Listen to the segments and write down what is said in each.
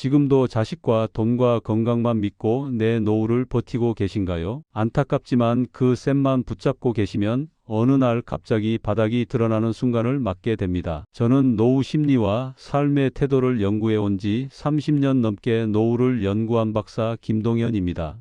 지금도 자식과 돈과 건강만 믿고 내 노후를 버티고 계신가요? 안타깝지만 그 셈만 붙잡고 계시면 어느 날 갑자기 바닥이 드러나는 순간을 맞게 됩니다. 저는 노후 심리와 삶의 태도를 연구해 온 지 30년 넘게 노후를 연구한 박사 김동현입니다.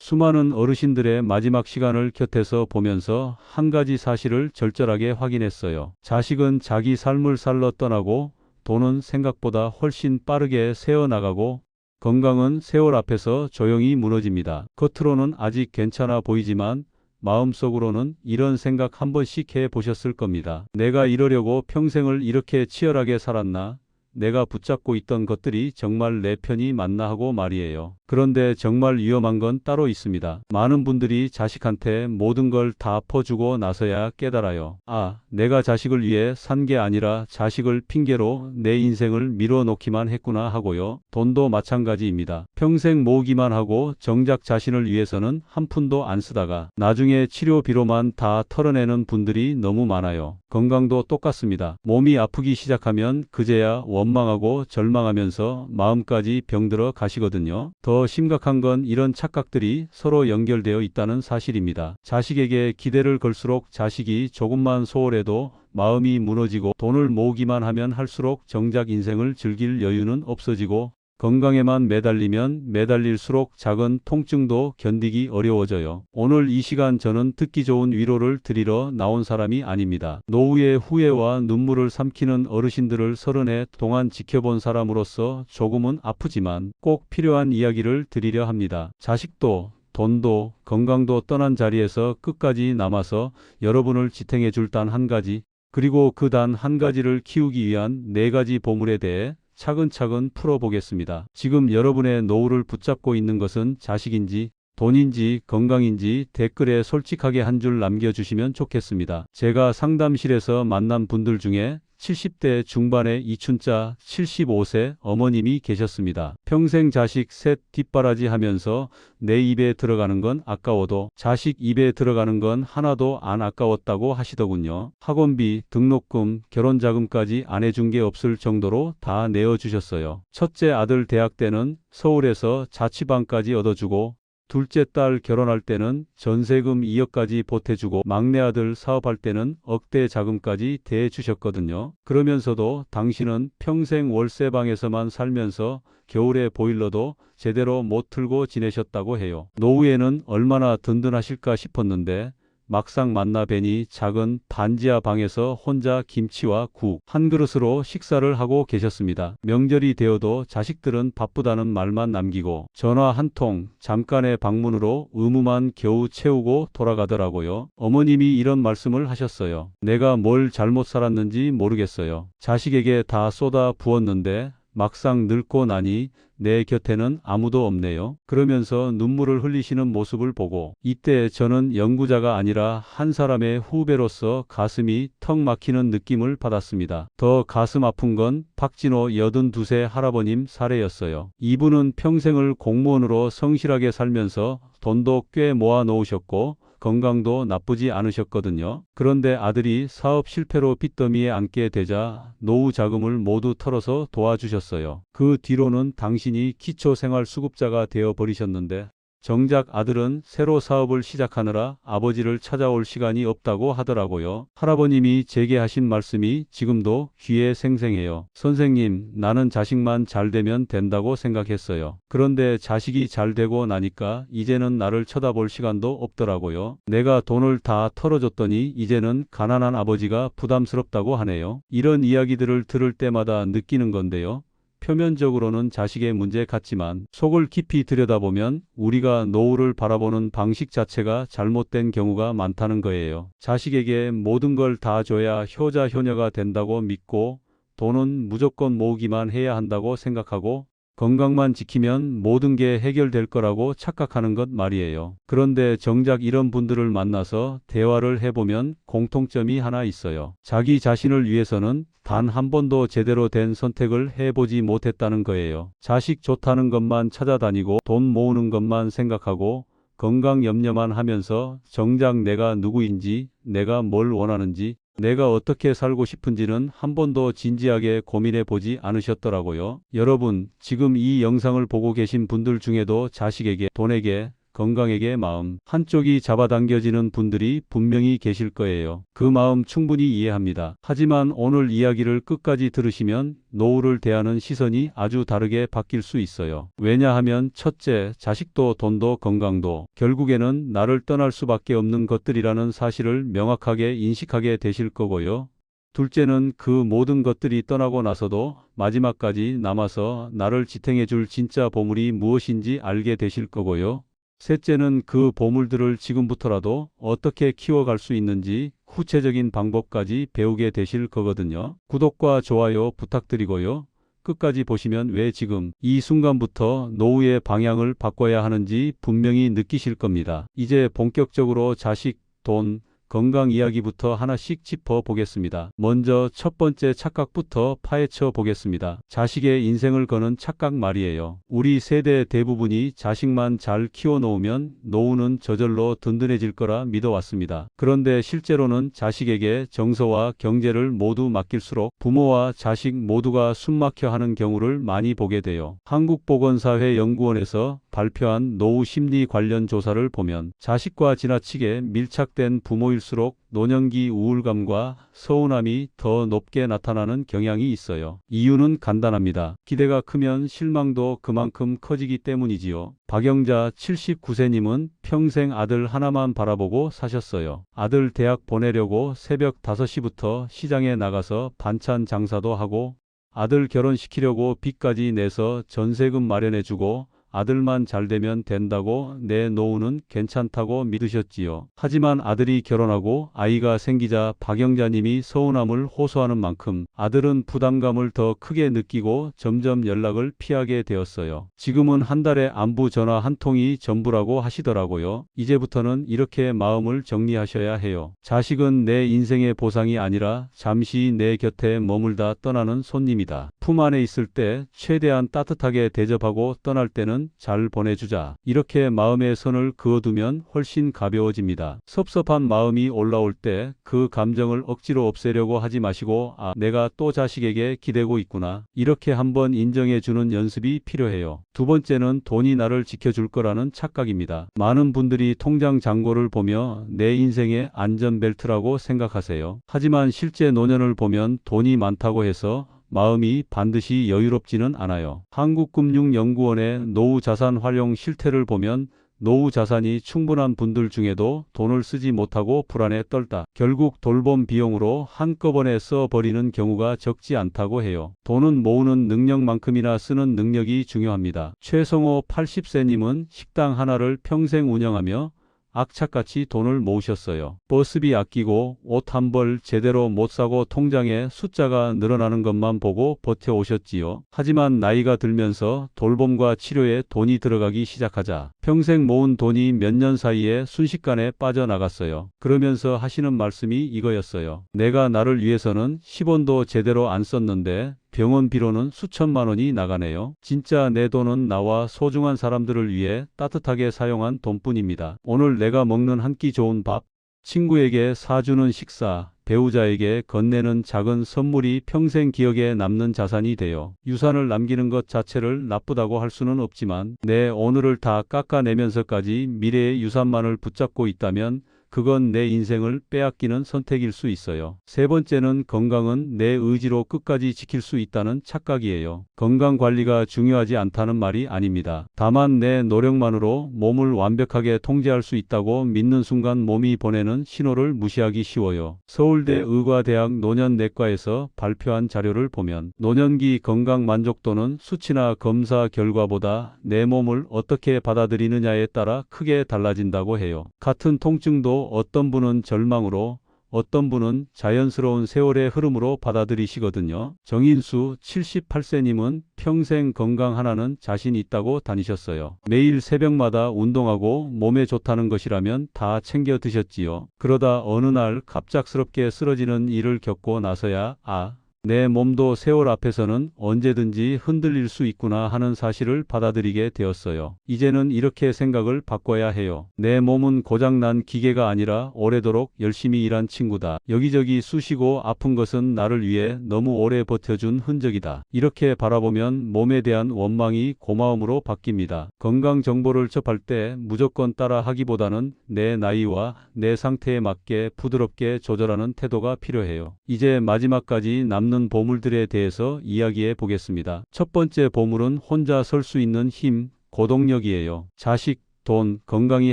수많은 어르신들의 마지막 시간을 곁에서 보면서 한 가지 사실을 절절하게 확인했어요. 자식은 자기 삶을 살러 떠나고 돈은 생각보다 훨씬 빠르게 새어나가고 건강은 세월 앞에서 조용히 무너집니다. 겉으로는 아직 괜찮아 보이지만 마음속으로는 이런 생각 한 번씩 해 보셨을 겁니다. 내가 이러려고 평생을 이렇게 치열하게 살았나? 내가 붙잡고 있던 것들이 정말 내 편이 맞나 하고 말이에요. 그런데 정말 위험한 건 따로 있습니다. 많은 분들이 자식한테 모든 걸 다 퍼주고 나서야 깨달아요. 아, 내가 자식을 위해 산 게 아니라 자식을 핑계로 내 인생을 밀어놓기만 했구나 하고요. 돈도 마찬가지입니다. 평생 모으기만 하고 정작 자신을 위해서는 한 푼도 안 쓰다가 나중에 치료비로만 다 털어내는 분들이 너무 많아요. 건강도 똑같습니다. 몸이 아프기 시작하면 그제야 원 망하고 절망하면서 마음까지 병들어 가시거든요. 더 심각한 건 이런 착각들이 서로 연결되어 있다는 사실입니다. 자식에게 기대를 걸수록 자식이 조금만 소홀해도 마음이 무너지고 돈을 모으기만 하면 할수록 정작 인생을 즐길 여유는 없어지고 건강에만 매달리면 매달릴수록 작은 통증도 견디기 어려워져요. 오늘 이 시간 저는 듣기 좋은 위로를 드리러 나온 사람이 아닙니다. 노후의 후회와 눈물을 삼키는 어르신들을 서른해 동안 지켜본 사람으로서 조금은 아프지만 꼭 필요한 이야기를 드리려 합니다. 자식도 돈도 건강도 떠난 자리에서 끝까지 남아서 여러분을 지탱해 줄 단 한 가지 그리고 그 단 한 가지를 키우기 위한 네 가지 보물에 대해 차근차근 풀어보겠습니다. 지금 여러분의 노후를 붙잡고 있는 것은 자식인지 돈인지 건강인지 댓글에 솔직하게 한 줄 남겨주시면 좋겠습니다. 제가 상담실에서 만난 분들 중에 70대 중반의 이춘자 75세 어머님이 계셨습니다. 평생 자식 셋 뒷바라지 하면서 내 입에 들어가는 건 아까워도 자식 입에 들어가는 건 하나도 안 아까웠다고 하시더군요. 학원비, 등록금, 결혼자금까지 안 해준 게 없을 정도로 다 내어주셨어요. 첫째 아들 대학 때는 서울에서 자취방까지 얻어주고 둘째 딸 결혼할 때는 전세금 2억까지 보태주고 막내 아들 사업할 때는 억대 자금까지 대주셨거든요. 그러면서도 당신은 평생 월세방에서만 살면서 겨울에 보일러도 제대로 못 틀고 지내셨다고 해요. 노후에는 얼마나 든든하실까 싶었는데 막상 만나 뵈니 작은 반지하 방에서 혼자 김치와 국 한 그릇으로 식사를 하고 계셨습니다. 명절이 되어도 자식들은 바쁘다는 말만 남기고 전화 한 통, 잠깐의 방문으로 의무만 겨우 채우고 돌아가더라고요. 어머님이 이런 말씀을 하셨어요. 내가 뭘 잘못 살았는지 모르겠어요. 자식에게 다 쏟아 부었는데 막상 늙고 나니 내 곁에는 아무도 없네요. 그러면서 눈물을 흘리시는 모습을 보고 이때 저는 연구자가 아니라 한 사람의 후배로서 가슴이 턱 막히는 느낌을 받았습니다. 더 가슴 아픈 건 박진호 82세 할아버님 사례였어요. 이분은 평생을 공무원으로 성실하게 살면서 돈도 꽤 모아 놓으셨고 건강도 나쁘지 않으셨거든요. 그런데 아들이 사업 실패로 빚더미에 앉게 되자 노후 자금을 모두 털어서 도와주셨어요. 그 뒤로는 당신이 기초생활수급자가 되어 버리셨는데 정작 아들은 새로 사업을 시작하느라 아버지를 찾아올 시간이 없다고 하더라고요. 할아버님이 제게 하신 말씀이 지금도 귀에 생생해요. 선생님, 나는 자식만 잘 되면 된다고 생각했어요. 그런데 자식이 잘 되고 나니까 이제는 나를 쳐다볼 시간도 없더라고요. 내가 돈을 다 털어줬더니 이제는 가난한 아버지가 부담스럽다고 하네요. 이런 이야기들을 들을 때마다 느끼는 건데요. 표면적으로는 자식의 문제 같지만 속을 깊이 들여다보면 우리가 노후를 바라보는 방식 자체가 잘못된 경우가 많다는 거예요. 자식에게 모든 걸 다 줘야 효자 효녀가 된다고 믿고 돈은 무조건 모으기만 해야 한다고 생각하고 건강만 지키면 모든 게 해결될 거라고 착각하는 것 말이에요. 그런데 정작 이런 분들을 만나서 대화를 해보면 공통점이 하나 있어요. 자기 자신을 위해서는 단 한 번도 제대로 된 선택을 해보지 못했다는 거예요. 자식 좋다는 것만 찾아다니고 돈 모으는 것만 생각하고 건강 염려만 하면서 정작 내가 누구인지 내가 뭘 원하는지 내가 어떻게 살고 싶은지는 한 번도 진지하게 고민해 보지 않으셨더라고요. 여러분, 지금 이 영상을 보고 계신 분들 중에도 자식에게, 돈에게, 건강에게 마음 한쪽이 잡아당겨지는 분들이 분명히 계실 거예요. 그 마음 충분히 이해합니다. 하지만 오늘 이야기를 끝까지 들으시면 노후를 대하는 시선이 아주 다르게 바뀔 수 있어요. 왜냐하면 첫째, 자식도 돈도 건강도 결국에는 나를 떠날 수밖에 없는 것들이라는 사실을 명확하게 인식하게 되실 거고요. 둘째는 그 모든 것들이 떠나고 나서도 마지막까지 남아서 나를 지탱해 줄 진짜 보물이 무엇인지 알게 되실 거고요. 셋째는 그 보물들을 지금부터라도 어떻게 키워갈 수 있는지 구체적인 방법까지 배우게 되실 거거든요. 구독과 좋아요 부탁드리고요. 끝까지 보시면 왜 지금 이 순간부터 노후의 방향을 바꿔야 하는지 분명히 느끼실 겁니다. 이제 본격적으로 자식, 돈, 건강 이야기부터 하나씩 짚어 보겠습니다. 먼저 첫 번째 착각부터 파헤쳐 보겠습니다. 자식의 인생을 거는 착각 말이에요. 우리 세대 대부분이 자식만 잘 키워 놓으면 노후는 저절로 든든해질 거라 믿어왔습니다. 그런데 실제로는 자식에게 정서와 경제를 모두 맡길수록 부모와 자식 모두가 숨막혀 하는 경우를 많이 보게 돼요. 한국보건사회 연구원에서 발표한 노후 심리 관련 조사를 보면 자식과 지나치게 밀착된 부모 일수록 노년기 우울감과 서운함이 더 높게 나타나는 경향이 있어요. 이유는 간단합니다. 기대가 크면 실망도 그만큼 커지기 때문이지요. 박영자 79세님은 평생 아들 하나만 바라보고 사셨어요. 아들 대학 보내려고 새벽 5시부터 시장에 나가서 반찬 장사도 하고 아들 결혼시키려고 빚까지 내서 전세금 마련해주고 아들만 잘 되면 된다고 내 노후는 괜찮다고 믿으셨지요. 하지만 아들이 결혼하고 아이가 생기자 박영자님이 서운함을 호소하는 만큼 아들은 부담감을 더 크게 느끼고 점점 연락을 피하게 되었어요. 지금은 한 달에 안부 전화 한 통이 전부라고 하시더라고요. 이제부터는 이렇게 마음을 정리하셔야 해요. 자식은 내 인생의 보상이 아니라 잠시 내 곁에 머물다 떠나는 손님이다. 품 안에 있을 때 최대한 따뜻하게 대접하고 떠날 때는 잘 보내주자. 이렇게 마음의 선을 그어두면 훨씬 가벼워집니다. 섭섭한 마음이 올라올 때 그 감정을 억지로 없애려고 하지 마시고 아 내가 또 자식에게 기대고 있구나. 이렇게 한번 인정해주는 연습이 필요해요. 두 번째는 돈이 나를 지켜줄 거라는 착각입니다. 많은 분들이 통장 잔고를 보며 내 인생의 안전벨트라고 생각하세요. 하지만 실제 노년을 보면 돈이 많다고 해서 마음이 반드시 여유롭지는 않아요. 한국금융연구원의 노후 자산 활용 실태를 보면 노후 자산이 충분한 분들 중에도 돈을 쓰지 못하고 불안에 떨다. 결국 돌봄 비용으로 한꺼번에 써버리는 경우가 적지 않다고 해요. 돈은 모으는 능력만큼이나 쓰는 능력이 중요합니다. 최성호 80세님은 식당 하나를 평생 운영하며 악착같이 돈을 모으셨어요. 버스비 아끼고 옷 한 벌 제대로 못 사고 통장에 숫자가 늘어나는 것만 보고 버텨오셨지요. 하지만 나이가 들면서 돌봄과 치료에 돈이 들어가기 시작하자 평생 모은 돈이 몇 년 사이에 순식간에 빠져나갔어요. 그러면서 하시는 말씀이 이거였어요. 내가 나를 위해서는 10원도 제대로 안 썼는데 병원비로는 수천만 원이 나가네요. 진짜 내 돈은 나와 소중한 사람들을 위해 따뜻하게 사용한 돈뿐입니다. 오늘 내가 먹는 한 끼 좋은 밥, 친구에게 사주는 식사, 배우자에게 건네는 작은 선물이 평생 기억에 남는 자산이 되어 유산을 남기는 것 자체를 나쁘다고 할 수는 없지만 내 오늘을 다 깎아내면서까지 미래의 유산만을 붙잡고 있다면 그건 내 인생을 빼앗기는 선택일 수 있어요. 세 번째는 건강은 내 의지로 끝까지 지킬 수 있다는 착각이에요. 건강 관리가 중요하지 않다는 말이 아닙니다. 다만 내 노력만으로 몸을 완벽하게 통제할 수 있다고 믿는 순간 몸이 보내는 신호를 무시하기 쉬워요. 서울대 의과대학 노년내과에서 발표한 자료를 보면 노년기 건강 만족도는 수치나 검사 결과보다 내 몸을 어떻게 받아들이느냐에 따라 크게 달라진다고 해요. 같은 통증도 어떤 분은 절망으로 어떤 분은 자연스러운 세월의 흐름으로 받아들이시거든요. 정인수 78세님은 평생 건강 하나는 자신 있다고 다니셨어요. 매일 새벽마다 운동하고 몸에 좋다는 것이라면 다 챙겨 드셨지요. 그러다 어느 날 갑작스럽게 쓰러지는 일을 겪고 나서야 아, 내 몸도 세월 앞에서는 언제든지 흔들릴 수 있구나 하는 사실을 받아들이게 되었어요. 이제는 이렇게 생각을 바꿔야 해요. 내 몸은 고장난 기계가 아니라 오래도록 열심히 일한 친구다. 여기저기 쑤시고 아픈 것은 나를 위해 너무 오래 버텨준 흔적이다. 이렇게 바라보면 몸에 대한 원망이 고마움으로 바뀝니다. 건강 정보를 접할 때 무조건 따라 하기보다는 내 나이와 내 상태에 맞게 부드럽게 조절하는 태도가 필요해요. 이제 마지막까지 남는 보물들에 대해서 이야기해 보겠습니다. 첫 번째 보물은 혼자 설 수 있는 힘, 고동력이에요. 자식, 돈, 건강이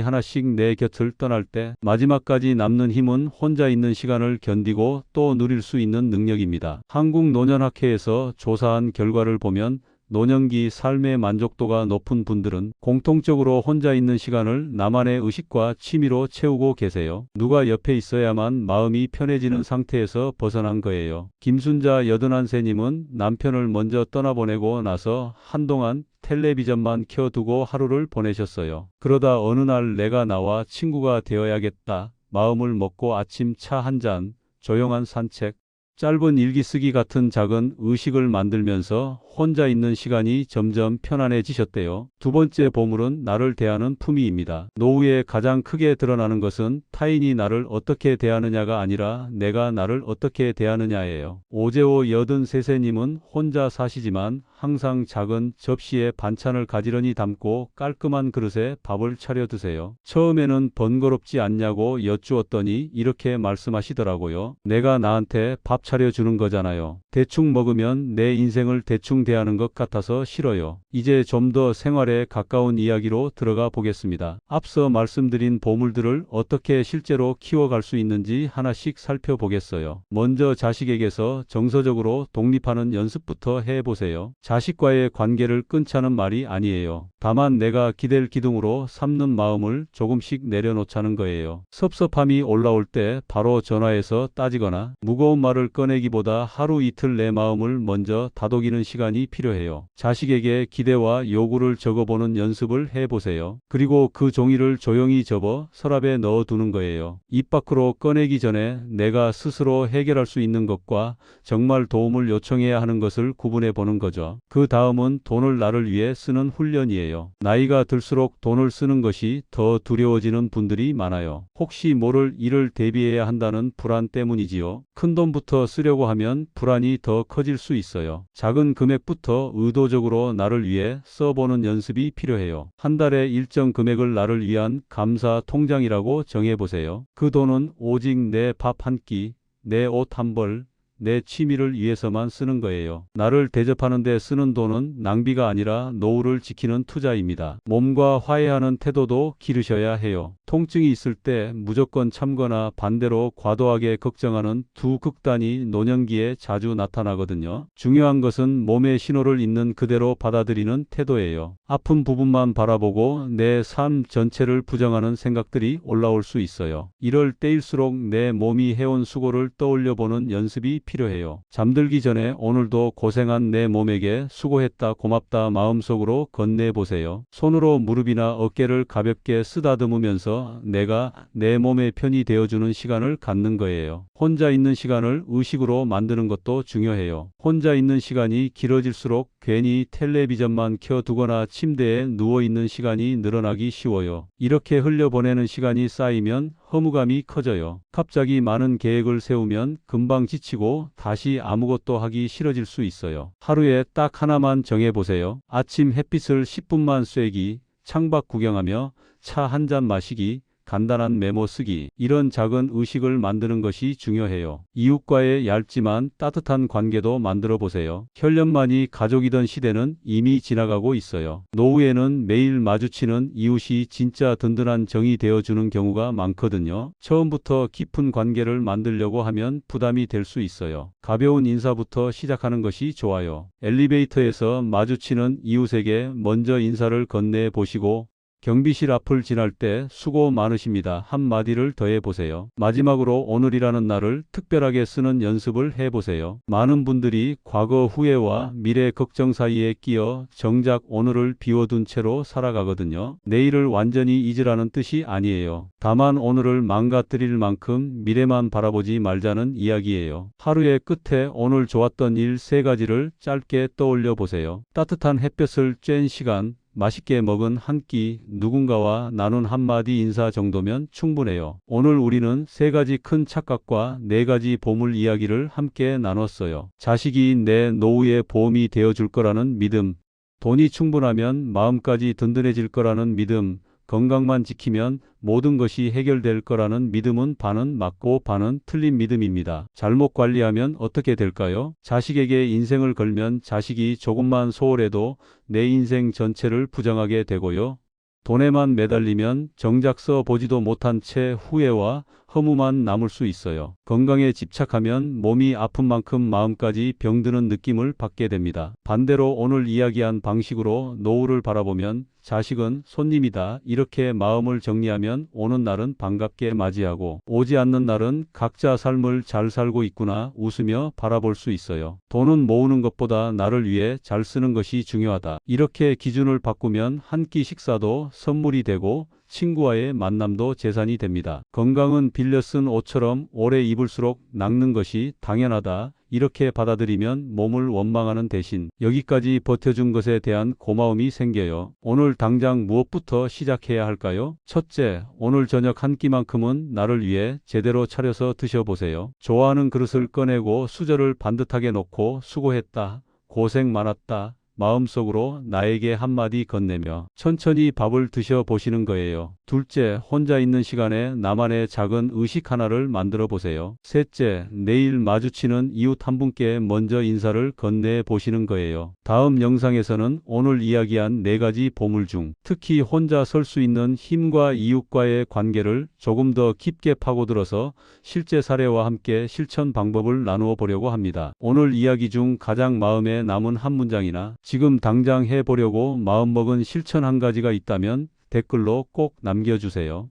하나씩 내 곁을 떠날 때 마지막까지 남는 힘은 혼자 있는 시간을 견디고 또 누릴 수 있는 능력입니다. 한국노년학회에서 조사한 결과를 보면 노년기 삶의 만족도가 높은 분들은 공통적으로 혼자 있는 시간을 나만의 의식과 취미로 채우고 계세요. 누가 옆에 있어야만 마음이 편해지는 상태에서 벗어난 거예요. 김순자 81세님은 남편을 먼저 떠나보내고 나서 한동안 텔레비전만 켜두고 하루를 보내셨어요. 그러다 어느 날 내가 나와 친구가 되어야겠다. 마음을 먹고 아침 차 한 잔, 조용한 산책, 짧은 일기 쓰기 같은 작은 의식을 만들면서 혼자 있는 시간이 점점 편안해지셨대요. 두 번째 보물은 나를 대하는 품위입니다. 노후에 가장 크게 드러나는 것은 타인이 나를 어떻게 대하느냐가 아니라 내가 나를 어떻게 대하느냐예요. 오재호 83세님은 혼자 사시지만 항상 작은 접시에 반찬을 가지런히 담고 깔끔한 그릇에 밥을 차려 드세요. 처음에는 번거롭지 않냐고 여쭈었더니 이렇게 말씀하시더라고요. 내가 나한테 밥 차려주는 거잖아요. 대충 먹으면 내 인생을 대충 대하는 것 같아서 싫어요. 이제 좀 더 생활에 가까운 이야기로 들어가 보겠습니다. 앞서 말씀드린 보물들을 어떻게 실제로 키워갈 수 있는지 하나씩 살펴보겠어요. 먼저 자식에게서 정서적으로 독립하는 연습부터 해보세요. 자식과의 관계를 끊자는 말이 아니에요. 다만 내가 기댈 기둥으로 삼는 마음을 조금씩 내려놓자는 거예요. 섭섭함이 올라올 때 바로 전화해서 따지거나 무거운 말을 꺼내기보다 하루 이틀 내 마음을 먼저 다독이는 시간이 필요해요. 자식에게 기대와 요구를 적어보는 연습을 해보세요. 그리고 그 종이를 조용히 접어 서랍에 넣어두는 거예요. 입 밖으로 꺼내기 전에 내가 스스로 해결할 수 있는 것과 정말 도움을 요청해야 하는 것을 구분해 보는 거죠. 그 다음은 돈을 나를 위해 쓰는 훈련이에요. 나이가 들수록 돈을 쓰는 것이 더 두려워지는 분들이 많아요. 혹시 모를 일을 대비해야 한다는 불안 때문이지요. 큰 돈부터 쓰려고 하면 불안이 더 커질 수 있어요. 작은 금액부터 의도적으로 나를 위해 써보는 연습이 필요해요. 한 달에 일정 금액을 나를 위한 감사 통장이라고 정해보세요. 그 돈은 오직 내 밥 한 끼, 내 옷 한 벌, 내 취미를 위해서만 쓰는 거예요. 나를 대접하는 데 쓰는 돈은 낭비가 아니라 노후를 지키는 투자입니다. 몸과 화해하는 태도도 기르셔야 해요. 통증이 있을 때 무조건 참거나 반대로 과도하게 걱정하는 두 극단이 노년기에 자주 나타나거든요. 중요한 것은 몸의 신호를 있는 그대로 받아들이는 태도예요. 아픈 부분만 바라보고 내 삶 전체를 부정하는 생각들이 올라올 수 있어요. 이럴 때일수록 내 몸이 해온 수고를 떠올려 보는 연습이 필요해요. 잠들기 전에 오늘도 고생한 내 몸에게 수고했다 고맙다 마음속으로 건네보세요. 손으로 무릎이나 어깨를 가볍게 쓰다듬으면서 내가 내 몸의 편이 되어주는 시간을 갖는 거예요. 혼자 있는 시간을 의식으로 만드는 것도 중요해요. 혼자 있는 시간이 길어질수록 괜히 텔레비전만 켜두거나 침대에 누워있는 시간이 늘어나기 쉬워요. 이렇게 흘려보내는 시간이 쌓이면 허무감이 커져요. 갑자기 많은 계획을 세우면 금방 지치고 다시 아무것도 하기 싫어질 수 있어요. 하루에 딱 하나만 정해보세요. 아침 햇빛을 10분만 쐬기, 창밖 구경하며 차 한 잔 마시기, 간단한 메모 쓰기, 이런 작은 의식을 만드는 것이 중요해요. 이웃과의 얇지만 따뜻한 관계도 만들어 보세요. 혈연만이 가족이던 시대는 이미 지나가고 있어요. 노후에는 매일 마주치는 이웃이 진짜 든든한 정이 되어주는 경우가 많거든요. 처음부터 깊은 관계를 만들려고 하면 부담이 될 수 있어요. 가벼운 인사부터 시작하는 것이 좋아요. 엘리베이터에서 마주치는 이웃에게 먼저 인사를 건네 보시고 경비실 앞을 지날 때 수고 많으십니다. 한마디를 더해 보세요. 마지막으로 오늘이라는 날을 특별하게 쓰는 연습을 해 보세요. 많은 분들이 과거 후회와 미래 걱정 사이에 끼어 정작 오늘을 비워둔 채로 살아가거든요. 내일을 완전히 잊으라는 뜻이 아니에요. 다만 오늘을 망가뜨릴 만큼 미래만 바라보지 말자는 이야기예요. 하루의 끝에 오늘 좋았던 일 세 가지를 짧게 떠올려 보세요. 따뜻한 햇볕을 쬐는 시간, 맛있게 먹은 한 끼, 누군가와 나눈 한마디 인사 정도면 충분해요. 오늘 우리는 세 가지 큰 착각과 네 가지 보물 이야기를 함께 나눴어요. 자식이 내 노후의 보험이 되어줄 거라는 믿음, 돈이 충분하면 마음까지 든든해질 거라는 믿음, 건강만 지키면 모든 것이 해결될 거라는 믿음은 반은 맞고 반은 틀린 믿음입니다. 잘못 관리하면 어떻게 될까요? 자식에게 인생을 걸면 자식이 조금만 소홀해도 내 인생 전체를 부정하게 되고요. 돈에만 매달리면 정작 써 보지도 못한 채 후회와 허무만 남을 수 있어요. 건강에 집착하면 몸이 아픈 만큼 마음까지 병드는 느낌을 받게 됩니다. 반대로 오늘 이야기한 방식으로 노후를 바라보면 자식은 손님이다. 이렇게 마음을 정리하면 오는 날은 반갑게 맞이하고 오지 않는 날은 각자 삶을 잘 살고 있구나 웃으며 바라볼 수 있어요. 돈은 모으는 것보다 나를 위해 잘 쓰는 것이 중요하다. 이렇게 기준을 바꾸면 한 끼 식사도 선물이 되고 친구와의 만남도 재산이 됩니다. 건강은 빌려 쓴 옷처럼 오래 입을수록 낡는 것이 당연하다. 이렇게 받아들이면 몸을 원망하는 대신 여기까지 버텨준 것에 대한 고마움이 생겨요. 오늘 당장 무엇부터 시작해야 할까요? 첫째, 오늘 저녁 한 끼만큼은 나를 위해 제대로 차려서 드셔보세요. 좋아하는 그릇을 꺼내고 수저를 반듯하게 놓고 수고했다. 고생 많았다. 마음속으로 나에게 한마디 건네며 천천히 밥을 드셔 보시는 거예요. 둘째, 혼자 있는 시간에 나만의 작은 의식 하나를 만들어 보세요. 셋째, 내일 마주치는 이웃 한 분께 먼저 인사를 건네 보시는 거예요. 다음 영상에서는 오늘 이야기한 네 가지 보물 중 특히 혼자 설 수 있는 힘과 이웃과의 관계를 조금 더 깊게 파고들어서 실제 사례와 함께 실천 방법을 나누어 보려고 합니다. 오늘 이야기 중 가장 마음에 남은 한 문장이나 지금 당장 해보려고 마음먹은 실천 한 가지가 있다면 댓글로 꼭 남겨주세요.